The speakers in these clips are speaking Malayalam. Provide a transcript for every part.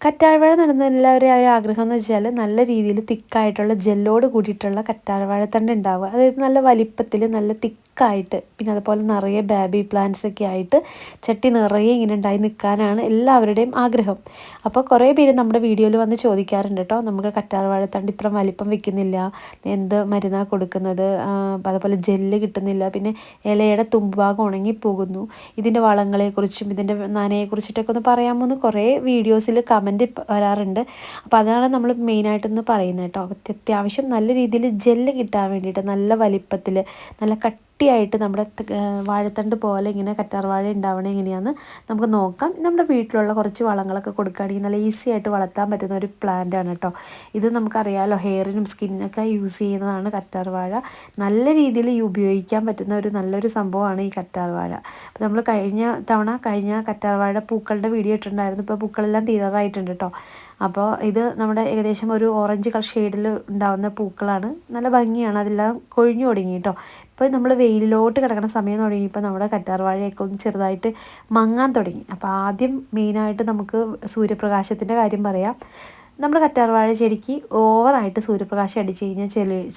കറ്റാർവാഴ നടുന്ന എല്ലാവരെയും ഒരു ആഗ്രഹം എന്ന് വെച്ചാൽ നല്ല രീതിയിൽ തിക്കായിട്ടുള്ള ജെല്ലോട് കൂടിയിട്ടുള്ള കറ്റാർവാഴത്തണ്ട് ഉണ്ടാവുക. അതായത് നല്ല വലിപ്പത്തിൽ നല്ല തിക്കായിട്ട് പിന്നെ അതുപോലെ നിറയെ ബാബി പ്ലാന്റ്സ് ഒക്കെ ആയിട്ട് ചട്ടി നിറയെ ഇങ്ങനെ ഉണ്ടായി നിൽക്കാനാണ് എല്ലാവരുടെയും ആഗ്രഹം. അപ്പോൾ കുറേ പേര് നമ്മുടെ വീഡിയോയിൽ വന്ന് ചോദിക്കാറുണ്ട് കേട്ടോ നമുക്ക് കറ്റാർവാഴത്തണ്ട് ഇത്ര വലിപ്പം വെക്കുന്നില്ല എന്ത് മരുന്നാ കൊടുക്കുന്നത്? അതുപോലെ ജെല്ല് കിട്ടുന്നില്ല പിന്നെ ഇലയുടെ തുമ്പുഭാഗം ഉണങ്ങിപ്പോകുന്നു ഇതിന്റെ വളങ്ങളെക്കുറിച്ചും ഇതിന്റെ നനയെക്കുറിച്ചിട്ടൊക്കെ ഒന്ന് പറയാമോ എന്ന് കുറേ വീഡിയോസിൽ കമന്റ് വരാറുണ്ട്. അപ്പോൾ അതാണ് നമ്മൾ മെയിനായിട്ടൊന്ന് പറയുന്നത് കേട്ടോ. അത്യാവശ്യം നല്ല രീതിയിൽ ജെല്ല് കിട്ടാൻ വേണ്ടിയിട്ട് നല്ല വലിപ്പത്തിൽ നല്ല കട്ട് കട്ടിയായിട്ട് നമ്മുടെ വാഴത്തണ്ട് പോലെ ഇങ്ങനെ കറ്റാർവാഴ ഉണ്ടാവണേ എങ്ങനെയാണെന്ന് നമുക്ക് നോക്കാം. നമ്മുടെ വീട്ടിലുള്ള കുറച്ച് വളങ്ങളൊക്കെ കൊടുക്കുകയാണെങ്കിൽ നല്ല ഈസി ആയിട്ട് വളർത്താൻ പറ്റുന്ന ഒരു പ്ലാന്റ് ആണ് കേട്ടോ ഇത് നമുക്കറിയാമല്ലോ ഹെയറിനും സ്കിന്നിനൊക്കെ യൂസ് ചെയ്യുന്നതാണ് കറ്റാർവാഴ നല്ല രീതിയിൽ ഉപയോഗിക്കാൻ പറ്റുന്ന ഒരു നല്ലൊരു സംഭവമാണ് ഈ കറ്റാർവാഴ അപ്പോൾ നമ്മൾ കഴിഞ്ഞ തവണ കഴിഞ്ഞ കറ്റാർവാഴ പൂക്കളുടെ വീഡിയോ ഇട്ടിട്ടുണ്ടായിരുന്നു. ഇപ്പോൾ പൂക്കളെല്ലാം തീരാറായിട്ടുണ്ട് കേട്ടോ അപ്പോൾ ഇത് നമ്മുടെ ഏകദേശം ഒരു ഓറഞ്ച് കളർ ഷെയ്ഡിൽ ഉണ്ടാകുന്ന പൂക്കളാണ്. നല്ല ഭംഗിയാണ്. അതെല്ലാം കൊഴിഞ്ഞു തുടങ്ങി കേട്ടോ ഇപ്പോൾ നമ്മൾ വെയിലിലോട്ട് കിടക്കുന്ന സമയം തുടങ്ങിയപ്പോൾ നമ്മുടെ കറ്റാർവാഴയൊക്കെ ഒന്ന് ചെറുതായിട്ട് മങ്ങാൻ തുടങ്ങി. അപ്പോൾ ആദ്യം മെയിനായിട്ട് നമുക്ക് സൂര്യപ്രകാശത്തിന്റെ കാര്യം പറയാം. നമ്മുടെ കറ്റാർവാഴ ചെടിക്ക് ഓവറായിട്ട് സൂര്യപ്രകാശം അടിച്ചു കഴിഞ്ഞാൽ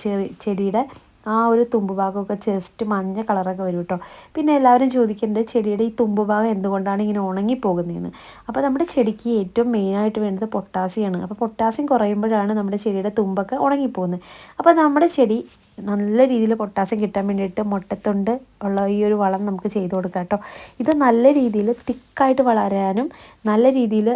ചെടി ചെടിയുടെ ആ ഒരു തുമ്പ് ഭാഗമൊക്കെ ജസ്റ്റ് മഞ്ഞ കളറൊക്കെ വരും കേട്ടോ പിന്നെ എല്ലാവരും ചോദിക്കേണ്ടത് ചെടിയുടെ ഈ തുമ്പ് ഭാഗം എന്തുകൊണ്ടാണ് ഇങ്ങനെ ഉണങ്ങിപ്പോകുന്നതെന്ന് അപ്പോൾ നമ്മുടെ ചെടിക്ക് ഏറ്റവും മെയിനായിട്ട് വേണ്ടത് പൊട്ടാസ്യമാണ്. അപ്പോൾ പൊട്ടാസ്യം കുറയുമ്പോഴാണ് നമ്മുടെ ചെടിയുടെ തുമ്പൊക്കെ ഉണങ്ങിപ്പോകുന്നത്. അപ്പോൾ നമ്മുടെ ചെടി നല്ല രീതിയിൽ പൊട്ടാസ്യം കിട്ടാൻ വേണ്ടിയിട്ട് മുട്ടത്തൊണ്ട് ഉള്ള ഈ ഒരു വളം നമുക്ക് ചെയ്ത് കൊടുക്കാം കേട്ടോ. ഇത് നല്ല രീതിയിൽ തിക്കായിട്ട് വളരാനും നല്ല രീതിയിൽ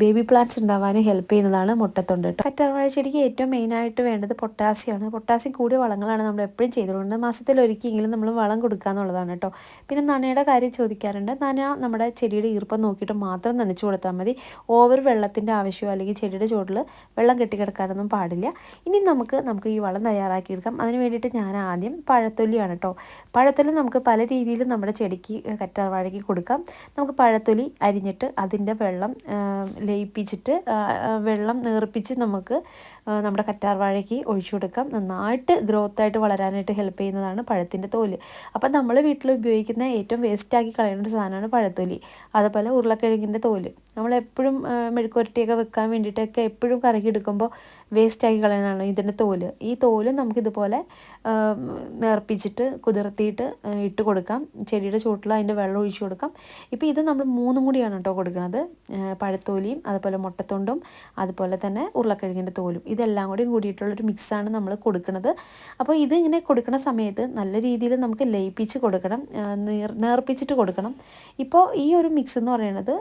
ബേബി പ്ലാന്റ്സ് ഉണ്ടാവാനും ഹെൽപ്പ് ചെയ്യുന്നതാണ് മുട്ടത്തൊണ്ട് കേട്ടോ. കറ്റാർവാഴ ചെടിക്ക് ഏറ്റവും മെയിനായിട്ട് വേണ്ടത് പൊട്ടാസ്യമാണ്. പൊട്ടാസ്യം കൂടിയ വളങ്ങളാണ് നമ്മൾ എപ്പോഴും ചെയ്തുകൊണ്ട് മാസത്തിൽ ഒരിക്കലെങ്കിലും നമ്മൾ വളം കൊടുക്കുക എന്നുള്ളതാണ് കേട്ടോ. പിന്നെ നനയുടെ കാര്യം ചോദിക്കാറുണ്ട്. നന നമ്മുടെ ചെടിയുടെ ഈർപ്പം നോക്കിയിട്ട് മാത്രം നനച്ചു കൊടുത്താൽ മതി. ഓവർ വെള്ളത്തിന്റെ ആവശ്യമോ അല്ലെങ്കിൽ ചെടിയുടെ ചുവട്ടിൽ വെള്ളം കെട്ടിക്കിടക്കാനൊന്നും പാടില്ല. ഇനി നമുക്ക് നമുക്ക് ഈ വളം തയ്യാറാക്കിയെടുക്കാം. അതിന് വേണ്ടിയിട്ട് ഞാൻ ആദ്യം പഴത്തൊലിയാണ് കേട്ടോ. പഴത്തൊലി നമുക്ക് പല രീതിയിൽ നമ്മുടെ ചെടിക്ക് കറ്റാർവാഴയ്ക്ക് കൊടുക്കാം. നമുക്ക് പഴത്തൊലി അരിഞ്ഞിട്ട് അതിന്റെ വെള്ളം ലയിപ്പിച്ചിട്ട് വെള്ളം നേർപ്പിച്ച് നമുക്ക് നമ്മുടെ കറ്റാർവാഴയ്ക്ക് ഒഴിച്ചു കൊടുക്കാം. നന്നായിട്ട് ഗ്രോത്തായിട്ട് വളരാനായിട്ട് ഹെൽപ്പ് ചെയ്യുന്നതാണ് പഴത്തിന്റെ തോൽ. അപ്പം നമ്മൾ വീട്ടിൽ ഉപയോഗിക്കുന്ന ഏറ്റവും വേസ്റ്റാക്കി കളയുന്ന ഒരു സാധനമാണ് പഴത്തൊലി. അതുപോലെ ഉരുളക്കിഴങ്ങിന്റെ തോൽ. നമ്മളെപ്പോഴും മെഴുക്കുരട്ടിയൊക്കെ വെക്കാൻ വേണ്ടിയിട്ടൊക്കെ എപ്പോഴും കറക്കി എടുക്കുമ്പോൾ വേസ്റ്റാക്കി കളയാനാണ് ഇതിന്റെ തോൽ. ഈ തോൽ നമുക്കിതുപോലെ നേർപ്പിച്ചിട്ട് കുതിർത്തിയിട്ട് ഇട്ട് കൊടുക്കാം. ചെടിയുടെ ചുവട്ടിൽ അതിന്റെ വെള്ളം ഒഴിച്ചു കൊടുക്കാം. ഇപ്പോൾ ഇത് നമ്മൾ മൂന്നും കൂടിയാണ് കേട്ടോ കൊടുക്കുന്നത് പഴത്തോലിയും അതുപോലെ മുട്ടത്തൊണ്ടും അതുപോലെ തന്നെ ഉരുളക്കിഴങ്ങിന്റെ തോലും. ഇതെല്ലാം കൂടി കൂടിയിട്ടുള്ളൊരു മിക്സാണ് നമ്മൾ കൊടുക്കുന്നത് അപ്പോൾ ഇത് ഇങ്ങനെ കൊടുക്കുന്ന സമയത്ത് നല്ല രീതിയിൽ നമുക്ക് ലയിപ്പിച്ച് കൊടുക്കണം. നേർ നേർപ്പിച്ചിട്ട് കൊടുക്കണം. ഇപ്പോൾ ഈ ഒരു മിക്സ് എന്ന് പറയുന്നത്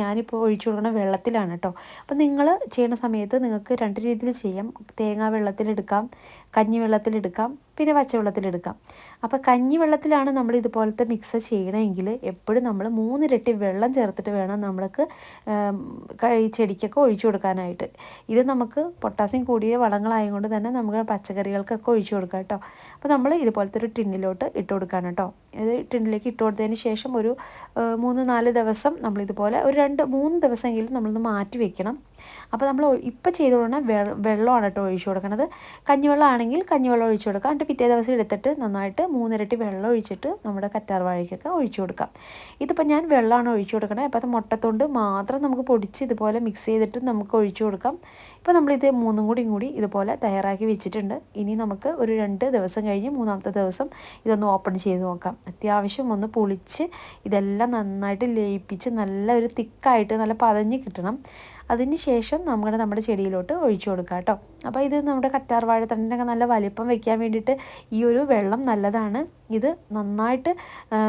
ഞാനിപ്പോൾ ഒഴിച്ചു കൊടുക്കുന്ന വെള്ളത്തിലാണ് കേട്ടോ. അപ്പോൾ നിങ്ങൾ ചെയ്യുന്ന സമയത്ത് നിങ്ങൾക്ക് രണ്ട് രീതിയിൽ ചെയ്യാം. തേങ്ങാ വെള്ളത്തിലെടുക്കാം കഞ്ഞി വെള്ളത്തിലെടുക്കാം പിന്നെ പച്ചവെള്ളത്തിലെടുക്കാം. അപ്പോൾ കഞ്ഞി വെള്ളത്തിലാണ് നമ്മൾ ഇതുപോലത്തെ മിക്സ് ചെയ്യണമെങ്കിൽ എപ്പോഴും നമ്മൾ മൂന്നിരട്ടി വെള്ളം ചേർത്തിട്ട് വേണം നമ്മൾക്ക് ഈ ചെടിക്കൊക്കെ ഒഴിച്ചു കൊടുക്കാനായിട്ട്. ഇത് നമുക്ക് പൊട്ടാസ്യം കൂടിയ വളങ്ങളായതുകൊണ്ട് തന്നെ നമുക്ക് പച്ചക്കറികൾക്കൊക്കെ ഒഴിച്ചു കൊടുക്കാം കേട്ടോ. അപ്പോൾ നമ്മൾ ഇതുപോലത്തെ ഒരു ടിന്നിലോട്ട് ഇട്ട് കൊടുക്കാണ് കേട്ടോ. ഇത് ടിന്നിലേക്ക് ഇട്ട് കൊടുത്തതിന് ശേഷം ഒരു മൂന്ന് നാല് ദിവസം നമ്മളിതുപോലെ ഒരു രണ്ട് മൂന്ന് ദിവസമെങ്കിലും നമ്മളൊന്ന് മാറ്റി വെക്കണം. അപ്പോൾ നമ്മൾ ഇപ്പോൾ കൊടുക്കുന്ന വെള്ളമാണ് കേട്ടോ ഒഴിച്ചു കൊടുക്കുന്നത്. കഞ്ഞിവെള്ളം ആണെങ്കിൽ കഞ്ഞിവെള്ളം ഒഴിച്ചു കൊടുക്കാം. എന്നിട്ട് പിറ്റേ ദിവസം എടുത്തിട്ട് നന്നായിട്ട് മൂന്നിരട്ടി വെള്ളം ഒഴിച്ചിട്ട് നമ്മുടെ കറ്റാർ വാഴയ്ക്കൊക്കെ ഒഴിച്ചു കൊടുക്കാം. ഇതിപ്പോൾ ഞാൻ വെള്ളമാണ് ഒഴിച്ചു കൊടുക്കണത് അപ്പോൾ അത് മുട്ടത്തോണ്ട് മാത്രം നമുക്ക് പൊടിച്ച് ഇതുപോലെ മിക്സ് ചെയ്തിട്ട് നമുക്ക് ഒഴിച്ചു കൊടുക്കാം. ഇപ്പോൾ നമ്മളിത് മൂന്നും കൂടിയും കൂടി ഇതുപോലെ തയ്യാറാക്കി വെച്ചിട്ടുണ്ട്. ഇനി നമുക്ക് ഒരു രണ്ട് ദിവസം കഴിഞ്ഞ് മൂന്നാമത്തെ ദിവസം ഇതൊന്ന് ഓപ്പൺ ചെയ്ത് നോക്കാം. അത്യാവശ്യം ഒന്ന് പൊളിച്ച് ഇതെല്ലാം നന്നായിട്ട് ലയിപ്പിച്ച് നല്ല ഒരു തിക്കായിട്ട് നല്ല പതഞ്ഞ് കിട്ടണം. അതിന് ശേഷം നമ്മുടെ നമ്മുടെ ചെടിയിലോട്ട് ഒഴിച്ചു കൊടുക്കുക കേട്ടോ. അപ്പോൾ ഇത് നമ്മുടെ കറ്റാർ വാഴത്തണ്ടിനൊക്കെ നല്ല വലിപ്പം വെക്കാൻ വേണ്ടിയിട്ട് ഈ ഒരു വെള്ളം നല്ലതാണ്. ഇത് നന്നായിട്ട്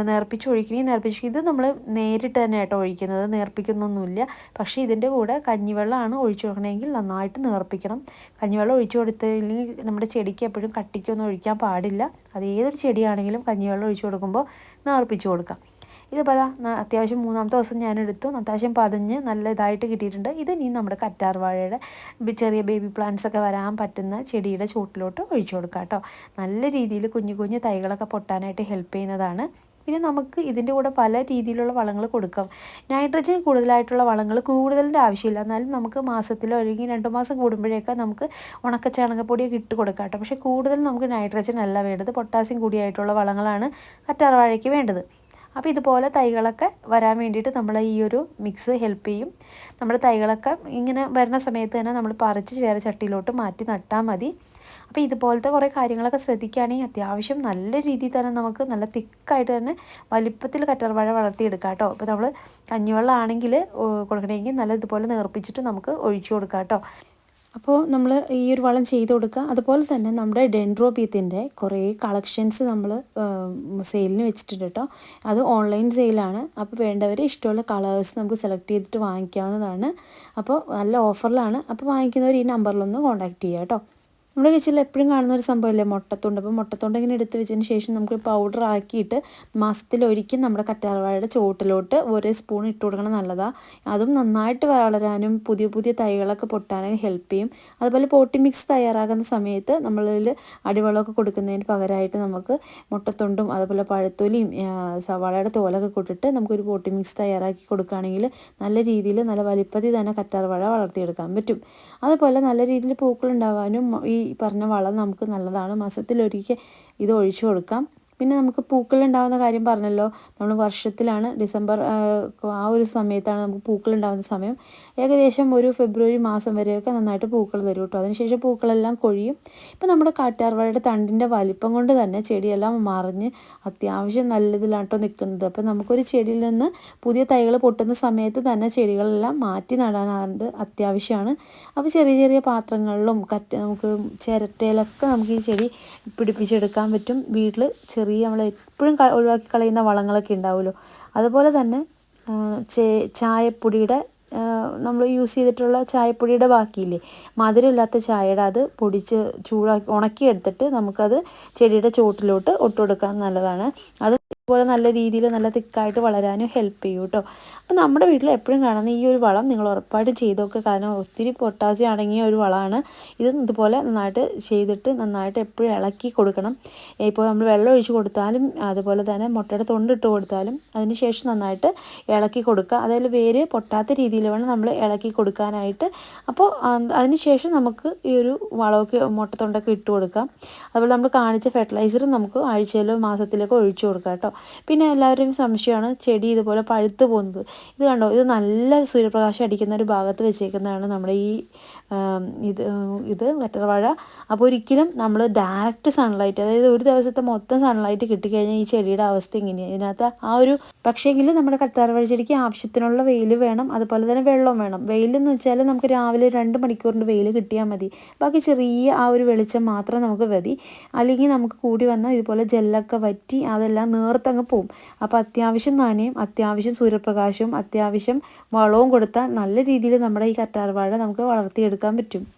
നേർപ്പിച്ച് ഒഴിക്കണേ നേർപ്പിച്ച് ഇത് നമ്മൾ നേരിട്ട് തന്നെ കേട്ടോ ഒഴിക്കുന്നത്. നേർപ്പിക്കുന്നൊന്നുമില്ല. പക്ഷേ ഇതിന്റെ കൂടെ കഞ്ഞിവെള്ളമാണ് ഒഴിച്ചു കൊടുക്കണമെങ്കിൽ നന്നായിട്ട് നേർപ്പിക്കണം. കഞ്ഞിവെള്ളം ഒഴിച്ചു കൊടുത്തില്ലെങ്കിൽ നമ്മുടെ ചെടിക്ക് എപ്പോഴും കട്ടിക്കൊന്നും ഒഴിക്കാൻ പാടില്ല. അത് ഏതൊരു ചെടിയാണെങ്കിലും കഞ്ഞിവെള്ളം ഒഴിച്ചു കൊടുക്കുമ്പോൾ നേർപ്പിച്ചു കൊടുക്കാം. ഇതിപ്പോൾ അതാ അത്യാവശ്യം മൂന്നാമത്തെ ദിവസം ഞാൻ എടുത്തു അത്യാവശ്യം പതിഞ്ഞ് നല്ല ഇതായിട്ട് കിട്ടിയിട്ടുണ്ട്. ഇത് ഇനി നമ്മുടെ കറ്റാർ വാഴയുടെ ചെറിയ ബേബി പ്ലാന്റ്സ് ഒക്കെ വരാൻ പറ്റുന്ന ചെടിയുടെ ചൂട്ടിലോട്ട് ഒഴിച്ചു കൊടുക്കാം കേട്ടോ. നല്ല രീതിയിൽ കുഞ്ഞു കുഞ്ഞു തൈകളൊക്കെ പൊട്ടാനായിട്ട് ഹെൽപ്പ് ചെയ്യുന്നതാണ്. പിന്നെ നമുക്ക് ഇതിന്റെ കൂടെ പല രീതിയിലുള്ള വളങ്ങൾ കൊടുക്കാം. നൈട്രജൻ കൂടുതലായിട്ടുള്ള വളങ്ങൾ കൂടുതലിന്റെ ആവശ്യമില്ല. എന്നാലും നമുക്ക് മാസത്തിലോ അല്ലെങ്കിൽ രണ്ട് മാസം കൂടുമ്പോഴേക്കെ നമുക്ക് ഉണക്ക ചാണകപ്പൊടിയൊക്കെ ഇട്ട് കൊടുക്കാം കേട്ടോ. പക്ഷേ കൂടുതൽ നമുക്ക് നൈട്രജൻ അല്ല വേണ്ടത്. പൊട്ടാസ്യം കൂടിയായിട്ടുള്ള വളങ്ങളാണ് കറ്റാർവാഴയ്ക്ക് വേണ്ടത്. അപ്പോൾ ഇതുപോലെ തൈകളൊക്കെ വരാൻ വേണ്ടിയിട്ട് നമ്മൾ ഈ ഒരു മിക്സ് ഹെൽപ്പ് ചെയ്യും. നമ്മുടെ തൈകളൊക്കെ ഇങ്ങനെ വരുന്ന സമയത്ത് തന്നെ നമ്മൾ പറിച്ച് വേറെ ചട്ടിയിലോട്ട് മാറ്റി നട്ടാൽ മതി. അപ്പോൾ ഇതുപോലത്തെ കുറേ കാര്യങ്ങളൊക്കെ ശ്രദ്ധിക്കുകയാണെങ്കിൽ അത്യാവശ്യം നല്ല രീതിയിൽ തന്നെ നമുക്ക് നല്ല തിക്കായിട്ട് തന്നെ വലിപ്പത്തിൽ കറ്റർവാഴ വളർത്തിയെടുക്കാം കേട്ടോ. അപ്പോൾ നമ്മൾ കഞ്ഞിവെള്ളം ആണെങ്കിൽ കൊടുക്കണമെങ്കിൽ നല്ല ഇതുപോലെ നേർപ്പിച്ചിട്ട് നമുക്ക് ഒഴിച്ചു കൊടുക്കാം കേട്ടോ. അപ്പോൾ നമ്മൾ ഈ ഒരു വളം ചെയ്ത് കൊടുക്കുക. അതുപോലെ തന്നെ നമ്മുടെ ഡെൻഡ്രോബീത്തിന്റെ കുറേ കളക്ഷൻസ് നമ്മൾ സെയിലിന് വെച്ചിട്ടുണ്ട് കേട്ടോ. അത് ഓൺലൈൻ സെയിലാണ്. അപ്പോൾ വേണ്ടവർ ഇഷ്ടമുള്ള കളേഴ്സ് നമുക്ക് സെലക്ട് ചെയ്തിട്ട് വാങ്ങിക്കാവുന്നതാണ്. അപ്പോൾ നല്ല ഓഫറിലാണ്. അപ്പോൾ വാങ്ങിക്കുന്നവർ ഈ നമ്പറിലൊന്ന് കോൺടാക്റ്റ് ചെയ്യുക കേട്ടോ. നമ്മുടെ കിച്ചണിൽ എപ്പോഴും കാണുന്ന ഒരു സംഭവമല്ലേ മുട്ടത്തുണ്ട്? അപ്പോൾ മുട്ടത്തുണ്ട് ഇങ്ങനെ എടുത്ത് വെച്ചതിന് ശേഷം നമുക്ക് പൗഡർ ആക്കിയിട്ട് മാസത്തിലൊരിക്കൽ നമ്മുടെ കറ്റാർവാഴയുടെ ചോട്ടിലോട്ട് ഒരു സ്പൂൺ ഇട്ട് കൊടുക്കണം നല്ലതാണ് അതും നന്നായിട്ട് വളരാനും പുതിയ പുതിയ തൈകളൊക്കെ പൊട്ടാനും ഹെൽപ്പ് ചെയ്യും. അതുപോലെ പോട്ടി മിക്സ് തയ്യാറാകുന്ന സമയത്ത് നമ്മളിൽ അടിവെള്ളമൊക്കെ കൊടുക്കുന്നതിന് പകരമായിട്ട് നമുക്ക് മുട്ടത്തുണ്ടും അതുപോലെ പഴത്തൊലിയും സവാളയുടെ തോലൊക്കെ കൊട്ടിട്ട് നമുക്കൊരു പോട്ടി മിക്സ് തയ്യാറാക്കി കൊടുക്കുകയാണെങ്കിൽ നല്ല രീതിയിൽ നല്ല വലിപ്പത്തിൽ തന്നെ കറ്റാർവാഴ വളർത്തിയെടുക്കാൻ പറ്റും. അതുപോലെ നല്ല രീതിയിൽ പൂക്കളുണ്ടാവാനും ഈ ഈ പറഞ്ഞ വളം നമുക്ക് നല്ലതാണ്. മാസത്തിലൊരിക്കൽ ഇത് ഒഴിച്ചു കൊടുക്കാം. പിന്നെ നമുക്ക് പൂക്കൾ ഉണ്ടാകുന്ന കാര്യം പറഞ്ഞല്ലോ. നമ്മൾ വർഷത്തിലാണ് ഡിസംബർ ആ ഒരു സമയത്താണ് നമുക്ക് പൂക്കൾ ഉണ്ടാകുന്ന സമയം. ഏകദേശം ഒരു ഫെബ്രുവരി മാസം വരെയൊക്കെ നന്നായിട്ട് പൂക്കൾ തരും കേട്ടോ. അതിനുശേഷം പൂക്കളെല്ലാം കൊഴിയും. ഇപ്പം നമ്മുടെ കാട്ടാർവാഴയുടെ തണ്ടിന്റെ വലിപ്പം കൊണ്ട് തന്നെ ചെടിയെല്ലാം മറിഞ്ഞ് അത്യാവശ്യം നല്ലതിലാട്ടോ നിൽക്കുന്നത്. അപ്പം നമുക്കൊരു ചെടിയിൽ നിന്ന് പുതിയ തൈകൾ പൊട്ടുന്ന സമയത്ത് തന്നെ ചെടികളെല്ലാം മാറ്റി നടാനാണ്ട് അത്യാവശ്യമാണ്. അപ്പോൾ ചെറിയ ചെറിയ പാത്രങ്ങളിലും കറ്റ നമുക്ക് ചിരട്ടയിലൊക്കെ നമുക്ക് ഈ ചെടി പിടിപ്പിച്ചെടുക്കാൻ പറ്റും. വീട്ടിൽ ചെറിയ നമ്മൾ എപ്പോഴും ഒഴിവാക്കി കളയുന്ന വളങ്ങളൊക്കെ ഉണ്ടാവുമല്ലോ. അതുപോലെ തന്നെ ചേ ചായപ്പൊടിയുടെ നമ്മൾ യൂസ് ചെയ്തിട്ടുള്ള ചായപ്പൊടിയുടെ ബാക്കിയില്ലേ മധുരമില്ലാത്ത ചായയുടെ അത് പൊടിച്ച് ചൂടാക്കി ഉണക്കിയെടുത്തിട്ട് നമുക്കത് ചെടിയുടെ ചോട്ടിലോട്ട് ഒട്ടുകൊടുക്കാൻ നല്ലതാണ്. അത് ഇതുപോലെ നല്ല രീതിയിൽ നല്ല തിക്കായിട്ട് വളരാനും ഹെൽപ്പ് ചെയ്യും കേട്ടോ അപ്പോൾ നമ്മുടെ വീട്ടിൽ എപ്പോഴും കാണുന്ന ഈ ഒരു വളം നിങ്ങൾ ഉറപ്പായിട്ടും ചെയ്ത് നോക്കുക കാരണം ഒത്തിരി പൊട്ടാസ്യം അടങ്ങിയ ഒരു വളമാണ്. ഇത് ഇതുപോലെ നന്നായിട്ട് ചെയ്തിട്ട് നന്നായിട്ട് എപ്പോഴും ഇളക്കി കൊടുക്കണം. ഇപ്പോൾ നമ്മൾ വെള്ളം ഒഴിച്ച് കൊടുത്താലും അതുപോലെ തന്നെ മുട്ടയുടെ തൊണ്ടിട്ട് കൊടുത്താലും അതിന് ശേഷം നന്നായിട്ട് ഇളക്കി കൊടുക്കുക. അതായത് വേര് പൊട്ടാത്ത രീതിയിൽ വേണം നമ്മൾ ഇളക്കി കൊടുക്കാനായിട്ട്. അപ്പോൾ അതിന് ശേഷം നമുക്ക് ഈ ഒരു വളമൊക്കെ മുട്ടത്തൊണ്ടൊക്കെ ഇട്ട് കൊടുക്കാം. അതുപോലെ നമ്മൾ കാണിച്ച ഫെർട്ടിലൈസറും നമുക്ക് ആഴ്ചയിലോ മാസത്തിലൊക്കെ ഒഴിച്ചു കൊടുക്കാം കേട്ടോ പിന്നെ എല്ലാവരും സംശയമാണ് ചെടി ഇതുപോലെ പഴുത്ത് പോകുന്നത്. ഇത് കണ്ടോ? ഇത് നല്ല സൂര്യപ്രകാശം അടിക്കുന്ന ഒരു ഭാഗത്ത് വെച്ചേക്കുന്നതാണ് നമ്മുടെ ഈ ഇത് ഇത് കറ്റർവാഴ അപ്പോൾ ഒരിക്കലും നമ്മൾ ഡയറക്റ്റ് സൺലൈറ്റ് അതായത് ഒരു ദിവസത്തെ മൊത്തം സൺലൈറ്റ് കിട്ടിക്കഴിഞ്ഞാൽ ഈ ചെടിയുടെ അവസ്ഥ ഇങ്ങനെയാണ് ഇതിനകത്ത് ആ ഒരു പക്ഷേങ്കിൽ നമ്മുടെ കറ്റാർവാഴ ചെടിക്ക് ആവശ്യത്തിനുള്ള വെയിൽ വേണം അതുപോലെ തന്നെ വെള്ളം വേണം. വെയിലെന്ന് വെച്ചാൽ നമുക്ക് രാവിലെ രണ്ട് മണിക്കൂറിന്റെ വെയിൽ കിട്ടിയാൽ മതി. ബാക്കി ചെറിയ ആ ഒരു വെളിച്ചം മാത്രം നമുക്ക് മതി. അല്ലെങ്കിൽ നമുക്ക് കൂടി വന്നാൽ ഇതുപോലെ ജെല്ലൊക്കെ വറ്റി അതെല്ലാം നേർത്തങ്ങ് പോവും. അപ്പോൾ അത്യാവശ്യം നനയും അത്യാവശ്യം സൂര്യപ്രകാശവും അത്യാവശ്യം വളവും കൊടുത്താൽ നല്ല രീതിയിൽ നമ്മുടെ ഈ കറ്റാർവാഴ നമുക്ക് വളർത്തിയെടുക്കാൻ പറ്റും.